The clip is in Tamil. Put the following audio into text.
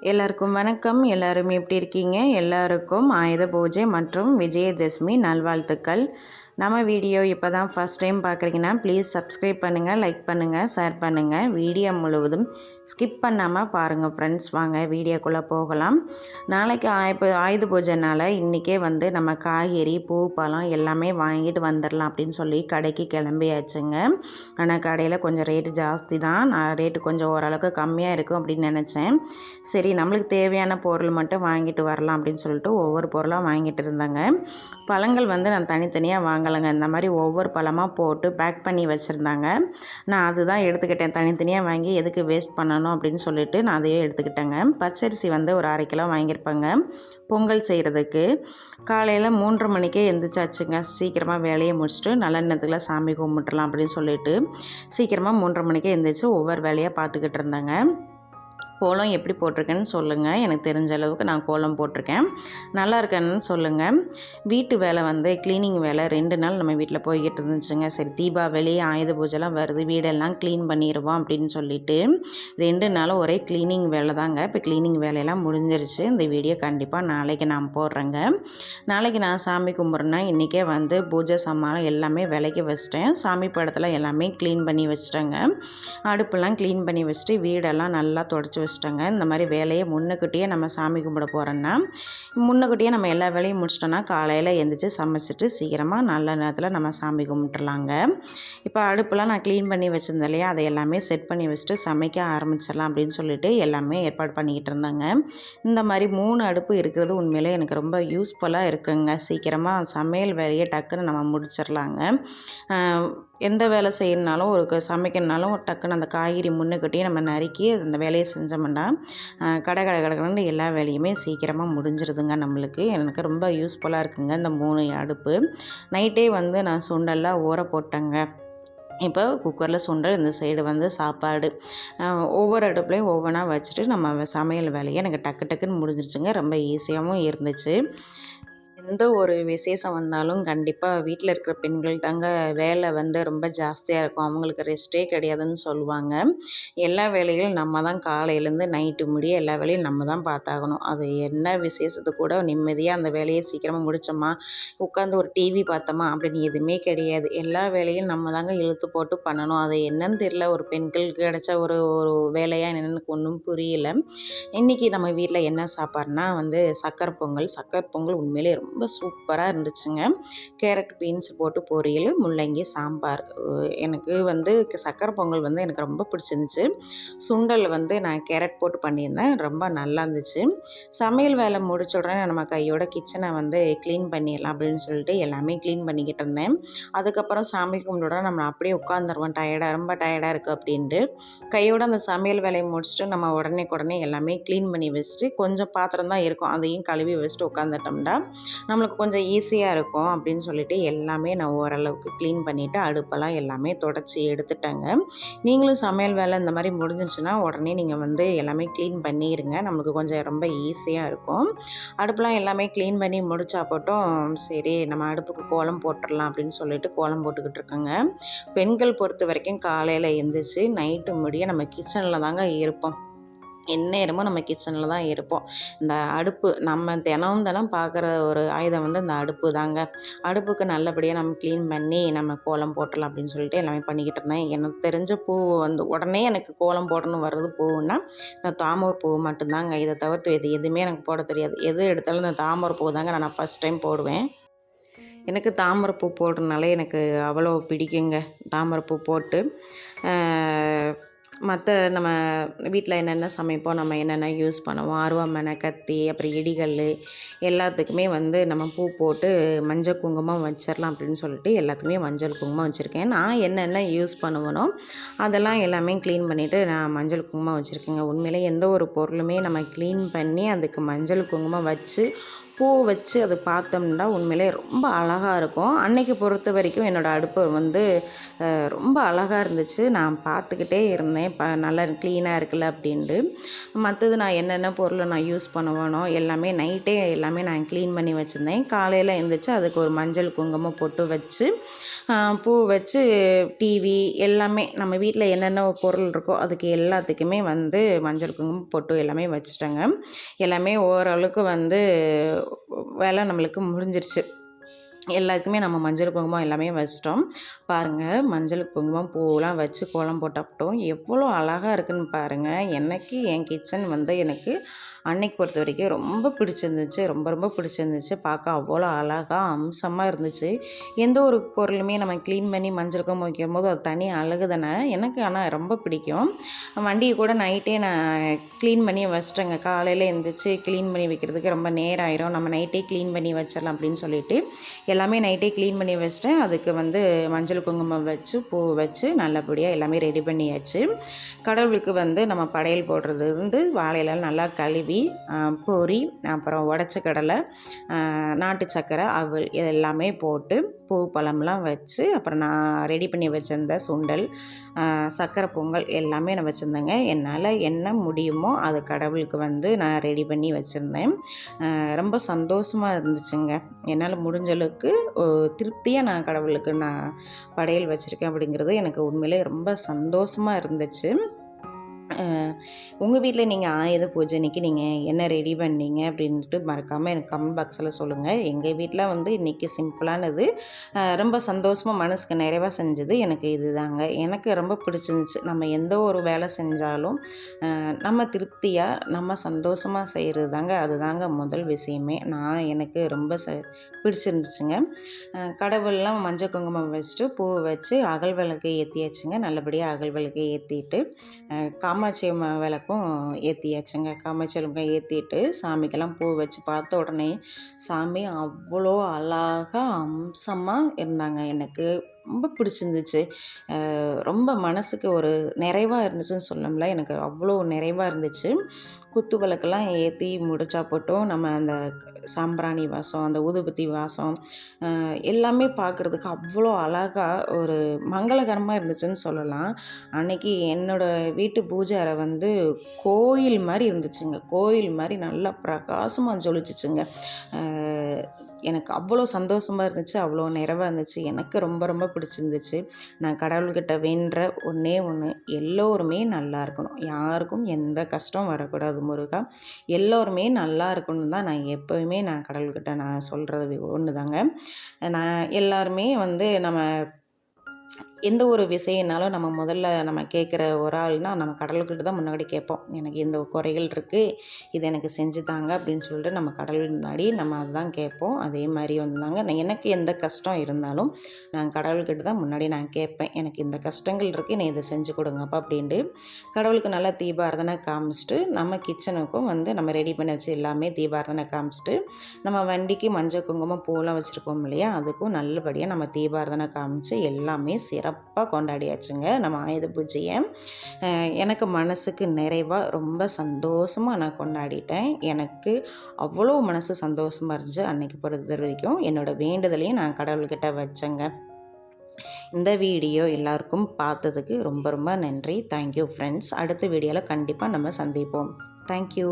எல்லாருக்கும் வணக்கம். எல்லாரும் எப்படி இருக்கீங்க? எல்லாருக்கும் ஆயுத பூஜை மற்றும் விஜயதசமி நல்வாழ்த்துக்கள். நம்ம வீடியோ இப்போ தான் ஃபஸ்ட் டைம் பார்க்குறீங்கன்னா ப்ளீஸ் சப்ஸ்கிரைப் பண்ணுங்கள் லைக் பண்ணுங்கள் ஷேர் பண்ணுங்கள் வீடியோ முழுவதும் ஸ்கிப் பண்ணாமல் பாருங்கள் ஃப்ரெண்ட்ஸ் வாங்க வீடியோக்குள்ளே போகலாம். நாளைக்கு ஆய ஆயுத பூஜைனால இன்றைக்கே வந்து நம்ம காய்கறி பூ பழம் எல்லாமே வாங்கிட்டு வந்துடலாம் அப்படின்னு சொல்லி கடைக்கு கிளம்பியாச்சுங்க. ஆனால் கடையில் கொஞ்சம் ரேட்டு ஜாஸ்தி தான் நான் ரேட்டு கொஞ்சம் ஓரளவுக்கு கம்மியாக இருக்கும் அப்படின்னு நினச்சேன். சரி நம்மளுக்கு தேவையான பொருள் மட்டும் வாங்கிட்டு வரலாம் அப்படின்னு சொல்லிட்டு ஒவ்வொரு பொருளாக வாங்கிட்டு இருந்தாங்க. பழங்கள் வந்து நான் தனித்தனியாக வாங்கலைங்க இந்த மாதிரி ஒவ்வொரு பழமாக போட்டு பேக் பண்ணி வச்சுருந்தாங்க. நான் அதுதான் எடுத்துக்கிட்டேன். தனித்தனியாக வாங்கி எதுக்கு வேஸ்ட் பண்ணணும் அப்படின்னு சொல்லிட்டு நான் அதையே எடுத்துக்கிட்டேங்க. பச்சரிசி வந்து ஒரு அரை கிலோ வாங்கியிருப்பேங்க. பொங்கல் செய்கிறதுக்கு காலையில் மூன்று மணிக்கே எழுந்திரிச்சாச்சுங்க சீக்கிரமாக வேலையை முடிச்சுட்டு நல்லெண்ணத்தில் சாமி கும்பிட்டுலாம் அப்படின்னு சொல்லிட்டு சீக்கிரமாக மூன்றரை மணிக்கே எழுந்திரிச்சு ஒவ்வொரு வேலையாக பார்த்துக்கிட்டு இருந்தாங்க. கோலம் எப்படி போட்டிருக்கேன்னு சொல்லுங்கள் எனக்கு தெரிஞ்ச அளவுக்கு நான் கோலம் போட்டிருக்கேன். நல்லா இருக்கேன்னு சொல்லுங்கள் வீட்டு வேலை வந்து க்ளீனிங் வேலை. ரெண்டு நாள் நம்ம வீட்டில் போய்கிட்டு இருந்துச்சுங்க. சரி தீபாவளி ஆயுத பூஜைலாம் வருது. வீடெல்லாம் க்ளீன் பண்ணிடுவோம் அப்படின்னு சொல்லிட்டு ரெண்டு நாளும் ஒரே க்ளீனிங் வேலை தாங்க. இப்போ க்ளீனிங் வேலையெல்லாம் முடிஞ்சிருச்சு. இந்த வீடியோ கண்டிப்பாக நாளைக்கு நான் போடுறேங்க. நாளைக்கு நான் சாமி கும்பிட்றேன்னா இன்றைக்கே வந்து பூஜை சாமான் எல்லாமே விலைக்கு வச்சிட்டேன். சாமி படத்தில் எல்லாமே க்ளீன் பண்ணி வச்சிட்டேங்க. அடுப்பெல்லாம் க்ளீன் பண்ணி வச்சுட்டு வீடெல்லாம் நல்லா தொடச்சி வச்சிட்டோங்க இந்த மாதிரி வேலையை முன்னக்கூட்டியே நம்ம சாமி கும்பிட போகிறோன்னா முன்னக்கூட்டியே நம்ம எல்லா வேலையும் முடிச்சிட்டோன்னா காலையில் எழுந்திரிச்சு சமைச்சிட்டு சீக்கிரமாக நல்ல நேரத்தில் நம்ம சாமி கும்பிட்டுலாங்க இப்போ அடுப்பெலாம் நான் க்ளீன் பண்ணி வச்சுருந்தேன் இல்லையா? அதை எல்லாமே செட் பண்ணி வச்சுட்டு சமைக்க ஆரம்பிச்சிடலாம் அப்படின்னு சொல்லிட்டு எல்லாமே ஏற்பாடு பண்ணிக்கிட்டு இருந்தாங்க. இந்த மாதிரி மூணு அடுப்பு இருக்கிறது உண்மையிலே எனக்கு ரொம்ப யூஸ்ஃபுல்லாக இருக்குங்க. சீக்கிரமாக சமையல் வேலையை டக்குன்னு நம்ம முடிச்சிடலாங்க. எந்த வேலை செய்யணுனாலும் ஒரு சமைக்கணுனாலும் டக்குன்னு அந்த காய்கறி முன்னுக்கிட்டே நம்ம நறுக்கி அந்த வேலையை செஞ்சோம்னா கடை கடை கடைக்கணுன்னு எல்லா வேலையுமே சீக்கிரமாக முடிஞ்சிருதுங்க நம்மளுக்கு. எனக்கு ரொம்ப யூஸ்ஃபுல்லாக இருக்குங்க இந்த மூணு அடுப்பு. நைட்டே வந்து நான் சுண்டெல்லாம் ஊற போட்டேங்க. இப்போ குக்கரில் சுண்டல் இந்த சைடு வந்து சாப்பாடு. ஒவ்வொரு அடுப்புலையும் ஒவ்வொன்றா வச்சுட்டு நம்ம சமையல் வேலையை எனக்கு டக்கு டக்குன்னு முடிஞ்சிருச்சுங்க. ரொம்ப ஈஸியாகவும் இருந்துச்சு. எந்த ஒரு விசேஷம் வந்தாலும் கண்டிப்பாக வீட்டில் இருக்கிற பெண்கள் தாங்க வேலை வந்து ரொம்ப ஜாஸ்தியாக இருக்கும். அவங்களுக்கு ரெஸ்ட்டே கிடையாதுன்னு சொல்லுவாங்க. எல்லா வேலைகளும் நம்ம தான் காலையிலேருந்து நைட்டு முடிய எல்லா வேலையும் நம்ம தான் பார்த்தாகணும். அது என்ன விசேஷத்து கூட நிம்மதியாக அந்த வேலையை சீக்கிரமாக முடித்தோமா உட்காந்து ஒரு டிவி பார்த்தோமா அப்படின்னு எதுவுமே கிடையாது. எல்லா வேலையும் நம்ம தாங்க இழுத்து போட்டு பண்ணணும். அது என்னன்னு தெரியல. ஒரு பெண்களுக்கு கிடைச்ச ஒரு ஒரு வேலையாக என்னென்னு ஒன்றும் புரியல. இன்றைக்கி நம்ம வீட்டில் என்ன சாப்பாடுனா வந்து சக்கரை பொங்கல். சக்கரை பொங்கல் உண்மையிலே ரொம்ப ரொம்ப சூப்பராக இருந்துச்சுங்க. கேரட் பீன்ஸ் போட்டு பொரியல் முள்ளங்கி சாம்பார். எனக்கு வந்து சக்கரை பொங்கல் வந்து எனக்கு ரொம்ப பிடிச்சிருந்துச்சு. சுண்டல் வந்து நான் கேரட் போட்டு பண்ணியிருந்தேன். ரொம்ப நல்லா இருந்துச்சு. சமையல் வேலை முடிச்ச உடனே நம்ம கையோட கிச்சனை வந்து க்ளீன் பண்ணிடலாம் அப்படின்னு சொல்லிட்டு எல்லாமே க்ளீன் பண்ணிக்கிட்டு இருந்தேன். அதுக்கப்புறம் சாமி கும்பிட்டோட நம்ம அப்படியே உட்காந்துருவோம். டயர்டாக ரொம்ப டயர்டாக இருக்குது அப்படின்ட்டு. கையோட அந்த சமையல் வேலையை முடிச்சுட்டு நம்ம உடனே உடனே எல்லாமே க்ளீன் பண்ணி வச்சுட்டு கொஞ்சம் பாத்திரம் தான் இருக்கும். அதையும் கழுவி வச்சுட்டு உட்காந்துட்டோம்னா நம்மளுக்கு கொஞ்சம் ஈஸியாக இருக்கும் அப்படின்னு சொல்லிட்டு எல்லாமே நான் ஓரளவுக்கு க்ளீன் பண்ணிவிட்டு அடுப்பெல்லாம் எல்லாமே தொடச்சி எடுத்துட்டேங்க. நீங்களும் சமையல் வேலை இந்த மாதிரி முடிஞ்சிருச்சுன்னா உடனே நீங்கள் வந்து எல்லாமே க்ளீன் பண்ணிடுங்க நம்மளுக்கு கொஞ்சம் ரொம்ப ஈஸியாக இருக்கும். அடுப்பெலாம் எல்லாமே க்ளீன் பண்ணி முடிச்சா போட்டும் சரி நம்ம அடுப்புக்கு கோலம் போட்டுடலாம் அப்படின்னு சொல்லிட்டு கோலம் போட்டுக்கிட்டு இருக்கோங்க. பெண்கள் பொறுத்த வரைக்கும் காலையில் எழுந்திரிச்சு நைட்டு முடிய நம்ம கிச்சனில் தாங்க இருப்போம். எந்நேரமும் நம்ம கிச்சனில் தான் இருப்போம். இந்த அடுப்பு நம்ம தினம் தினம் பார்க்குற ஒரு ஆயுதம் வந்து இந்த அடுப்பு தாங்க. அடுப்புக்கு நல்லபடியாக நம்ம க்ளீன் பண்ணி நம்ம கோலம் போட்டலாம் அப்படின்னு சொல்லிட்டு எல்லாமே பண்ணிக்கிட்டு இருந்தேன். எனக்கு தெரிஞ்ச பூ வந்து உடனே எனக்கு கோலம் போடணும் வர்றது பூவுன்னா இந்த தாமரை பூ மட்டும்தாங்க. இதை தவிர்த்து இது எதுவுமே எனக்கு போட தெரியாது. எது எடுத்தாலும் இந்த தாமரை பூ தாங்க நான் ஃபஸ்ட் டைம் போடுவேன். எனக்கு தாமரைப்பூ போடுறதுனால எனக்கு அவ்வளோ பிடிக்குங்க. தாமரைப்பூ போட்டு மற்ற நம்ம வீட்டில் என்னென்ன சமைப்போம் நம்ம என்னென்ன யூஸ் பண்ணுவோம் அருவாமனை கத்தி அப்புறம் இடிகள் எல்லாத்துக்குமே வந்து நம்ம பூ போட்டு மஞ்சள் குங்குமம் வச்சிடலாம் அப்படின்னு சொல்லிட்டு எல்லாத்துக்குமே மஞ்சள் குங்குமம் வச்சுருக்கேன். நான் என்னென்ன யூஸ் பண்ணுவேனோ அதெல்லாம் எல்லாமே க்ளீன் பண்ணிவிட்டு நான் மஞ்சள் குங்குமம் வச்சுருக்கேங்க. உண்மையிலே எந்த ஒரு பொருளுமே நம்ம க்ளீன் பண்ணி அதுக்கு மஞ்சள் குங்குமம் வச்சு பூ வச்சு அது பார்த்தோம்னா உண்மையிலே ரொம்ப அழகாக இருக்கும். அன்னைக்கு பொறுத்த வரைக்கும் என்னோடய அடுப்பு வந்து ரொம்ப அழகாக இருந்துச்சு. நான் பார்த்துக்கிட்டே இருந்தேன். ப நல்லா க்ளீனாக இருக்குல்ல அப்படின்ட்டு. மற்றது நான் என்னென்ன பொருளை நான் யூஸ் பண்ணுவேனோ எல்லாமே நைட்டே எல்லாமே நான் க்ளீன் பண்ணி வச்சுருந்தேன். காலையில் எழுந்திரிச்சு அதுக்கு ஒரு மஞ்சள் குங்குமம் போட்டு வச்சு பூ வச்சு டிவி எல்லாமே நம்ம வீட்டில் என்னென்ன பொருள் இருக்கோ அதுக்கு எல்லாத்துக்குமே வந்து மஞ்சள் குங்குமம் பொட்டு எல்லாமே வச்சுட்டேங்க. எல்லாமே ஓரளவுக்கு வந்து வேலை நம்மளுக்கு முடிஞ்சிருச்சு. எல்லாத்துக்குமே நம்ம மஞ்சள் குங்குமம் எல்லாமே வச்சிட்டோம். பாருங்கள் மஞ்சள் குங்குமம் பூவெலாம் வச்சு கோலம் போட்டப்பட்டோம் எவ்வளோ அழகாக இருக்குதுன்னு பாருங்கள் எனக்கு என் கிச்சன் வந்து எனக்கு அன்னைக்கு பொறுத்த வரைக்கும் ரொம்ப பிடிச்சிருந்துச்சு ரொம்ப ரொம்ப பிடிச்சிருந்துச்சு. பார்க்க அவ்வளோ அழகாக அம்சமாக இருந்துச்சு. எந்த ஒரு பொருளுமே நம்ம க்ளீன் பண்ணி மஞ்சள் குங்குமம் வைக்கும் போது அது தனி அழகு தானே எனக்கு ஆனால் ரொம்ப பிடிக்கும். வண்டியை கூட நைட்டே நான் க்ளீன் பண்ணி வச்சிட்டேங்க. காலையில் எழுந்திரிச்சு க்ளீன் பண்ணி வைக்கிறதுக்கு ரொம்ப நேரம் ஆயிரும். நம்ம நைட்டே க்ளீன் பண்ணி வச்சிடலாம் அப்படின்னு சொல்லிட்டு எல்லாமே நைட்டே க்ளீன் பண்ணி வச்சிட்டேன். அதுக்கு வந்து மஞ்சள் குங்குமம் வச்சு பூ வச்சு நல்லபடியாக எல்லாமே ரெடி பண்ணியாச்சு. கடவுளுக்கு வந்து நம்ம படையல் போடுறது வந்து வாழையில நல்லா கழுவி பொரி அப்புறம் உடச்ச கடலை நாட்டு சக்கரை அவல் இது எல்லாமே போட்டு பூ பழம்லாம் வச்சு அப்புறம் நான் ரெடி பண்ணி வச்சுருந்த சுண்டல் சக்கரை பொங்கல் எல்லாமே நான் வச்சுருந்தேங்க. என்னால் என்ன முடியுமோ அது கடவுளுக்கு வந்து நான் ரெடி பண்ணி வச்சுருந்தேன். ரொம்ப சந்தோஷமாக இருந்துச்சுங்க. என்னால் முடிஞ்ச அளவுக்கு திருப்தியாக நான் கடவுளுக்கு நான் படையல் வச்சுருக்கேன் அப்படிங்கிறது எனக்கு உண்மையிலே ரொம்ப சந்தோஷமாக இருந்துச்சு. உங்கள் வீட்டில் நீங்கள் ஆயுத பூஜை நீங்கள் என்ன ரெடி பண்ணீங்க அப்படின்ட்டு மறக்காமல் எனக்கு கமெண்ட் பாக்ஸில் சொல்லுங்கள் எங்கள் வீட்டில் வந்து இன்றைக்கி சிம்பிளானது ரொம்ப சந்தோஷமாக மனசுக்கு நிறைவாக செஞ்சது எனக்கு இது தாங்க எனக்கு ரொம்ப பிடிச்சிருந்துச்சு. நம்ம எந்த ஒரு வேலை செஞ்சாலும் நம்ம திருப்தியாக நம்ம சந்தோஷமாக செய்கிறது தாங்க அது தாங்க முதல் விஷயமே. நான் எனக்கு ரொம்ப ச பிடிச்சிருந்துச்சுங்க. கடவுள்லாம் மஞ்சள் குங்குமம் வச்சுட்டு பூ வச்சு அகல் விளக்கு ஏற்றியாச்சுங்க நல்லபடியாக அகல் விளக்கு ஏற்றிட்டு காமாட்சி அம்மா விளக்கும் ஏற்றியாச்சுங்க காமாட்சி ஏற்றிட்டு சாமிக்கெல்லாம் பூ வச்சு பார்த்த உடனே சாமி அவ்வளோ அழகாக அம்சமாக இருந்தாங்க. எனக்கு ரொம்ப பிடிச்சிருந்துச்சு. ரொம்ப மனசுக்கு ஒரு நிறைவாக இருந்துச்சுன்னு சொல்லணும்ல. எனக்கு அவ்வளோ நிறைவாக இருந்துச்சு. குத்து விளக்கெல்லாம் ஏற்றி முடிச்சா போட்டும் நம்ம அந்த சாம்பிராணி வாசம் அந்த ஊதுபத்தி வாசம் எல்லாமே பார்க்குறதுக்கு அவ்வளோ அழகாக ஒரு மங்களகரமாக இருந்துச்சுன்னு சொல்லலாம். அன்னைக்கு என்னோடய வீட்டு பூஜை அறை வந்து கோயில் மாதிரி இருந்துச்சுங்க. கோயில் மாதிரி நல்லா பிரகாசமாக ஜொலிச்சிச்சுங்க. எனக்கு அவ்வளோ சந்தோஷமாக இருந்துச்சு அவ்வளோ நிறைவாக இருந்துச்சு. எனக்கு ரொம்ப ரொம்ப பிடிச்சிருந்துச்சு. நான் கடவுள்கிட்ட வேண்டுற ஒன்றே ஒன்று எல்லோருமே நல்லா இருக்கணும். யாருக்கும் எந்த கஷ்டம் வரக்கூடாது. முருகா. எல்லோருமே நல்லா இருக்கணும் தான் நான் எப்போவுமே நான் கடவுள்கிட்ட நான் சொல்கிறது ஒன்று தாங்க நான் எல்லாருமே வந்து நம்ம எந்த ஒரு விஷயம்னாலும் நம்ம முதல்ல நம்ம கேட்குற ஒரு ஆள்னால் நம்ம கடவுள்கிட்ட தான் முன்னாடி கேட்போம். எனக்கு இந்த குறைகள் இருக்குது இது எனக்கு செஞ்சு தாங்க அப்படின்னு சொல்லிட்டு நம்ம கடவுள் முன்னாடி நம்ம அதுதான் கேட்போம். அதே மாதிரி வந்தாங்க. நான் எனக்கு எந்த கஷ்டம் இருந்தாலும் நான் கடவுள்கிட்ட தான் முன்னாடி நான் கேட்பேன். எனக்கு இந்த கஷ்டங்கள் இருக்குது நீ இதை செஞ்சு கொடுங்கப்பா அப்படின்ட்டு கடவுளுக்கு நல்லா தீபாரதனை காமிச்சிட்டு நம்ம கிச்சனுக்கும் வந்து நம்ம ரெடி பண்ணி வச்சு எல்லாமே தீபாரதனை காமிச்சிட்டு நம்ம வண்டிக்கு மஞ்சள் குங்குமம் பூலாம் வச்சுருப்போம் இல்லையா? அதுக்கும் நல்லபடியாக நம்ம தீபாரதனை காமிச்சு எல்லாமே சிறப்பு சிறப்பாக கொண்டாடியாச்சுங்க. நம்ம ஆயுத பூஜையை. எனக்கு மனசுக்கு நிறைவாக ரொம்ப சந்தோஷமாக நான் கொண்டாடிட்டேன். எனக்கு அவ்வளோ மனசு சந்தோஷமாக இருந்துச்சு அன்றைக்கி பொறுத்த வரைக்கும். என்னோடய வேண்டுதலையும் நான் கடவுள்கிட்ட வச்சேங்க. இந்த வீடியோ எல்லாருக்கும் பார்த்ததுக்கு ரொம்ப ரொம்ப நன்றி. தேங்க்யூ ஃப்ரெண்ட்ஸ் அடுத்த வீடியோவில் கண்டிப்பாக நம்ம சந்திப்போம். தேங்க்யூ